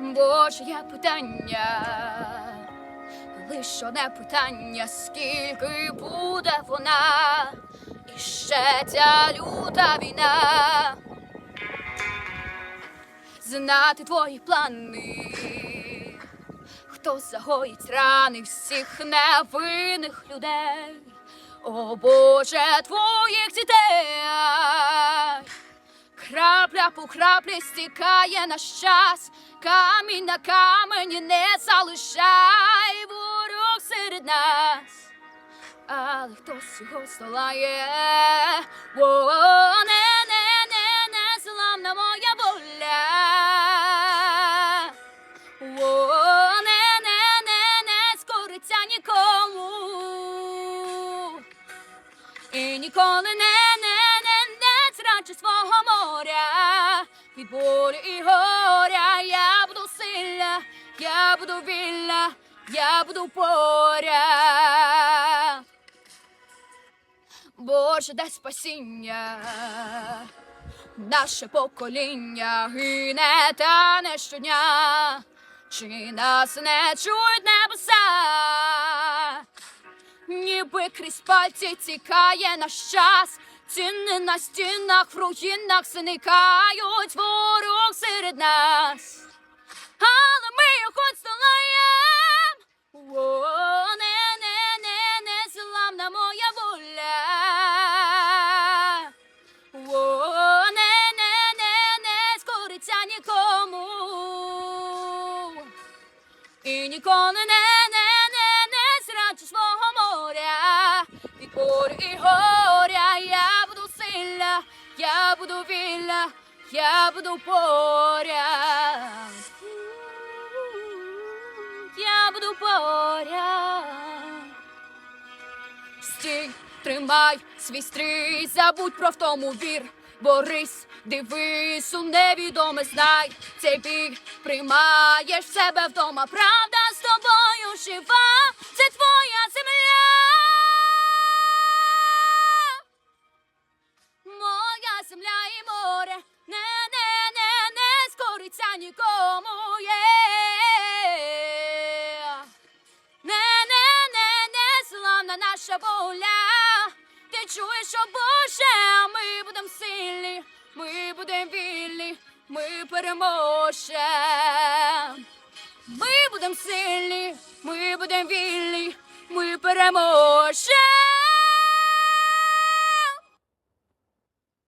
Боже, є питання, лиш одне питання, скільки буде вона, і ще ця люта війна, знати твої плани, хто загоїть рани всіх невинних людей, о Боже, твоїх дітей. Крапля по краплі стікає наш час, камінь на камені не залишай ворог серед нас, але хтось його здолає. О, не, не, не, не зламна моя воля. О, не, не, не, не скориться нікому. І ніколи не, не, не, не зраджу свого моря від болю і горя. Я буду сильна, я буду вільна, я буду поряд. Боже, дай спасіння, наше покоління гине та не щодня, чи нас не чують небеса? ніби крізь пальці тікає наш час. Ціни на стінах, в руїнах зникають ворог серед нас. Але ми його здолаєм. О, не, не, не, не зламна моя воля. О, не, не, не, не скориться нікому. І ніколи не, я буду вільна, я буду поряд. Я буду поряд. Стій, тримай свій стрій, забудь про втому вір. Борись, дивись у невідоме, знай цей бій приймаєш себе вдома. Правда з тобою жива, не наша воля. Ти чуєш, о Боже, ми будемо сильні, ми будемо вільні, ми переможемо. Ми будемо сильні, ми будемо вільні, ми переможемо.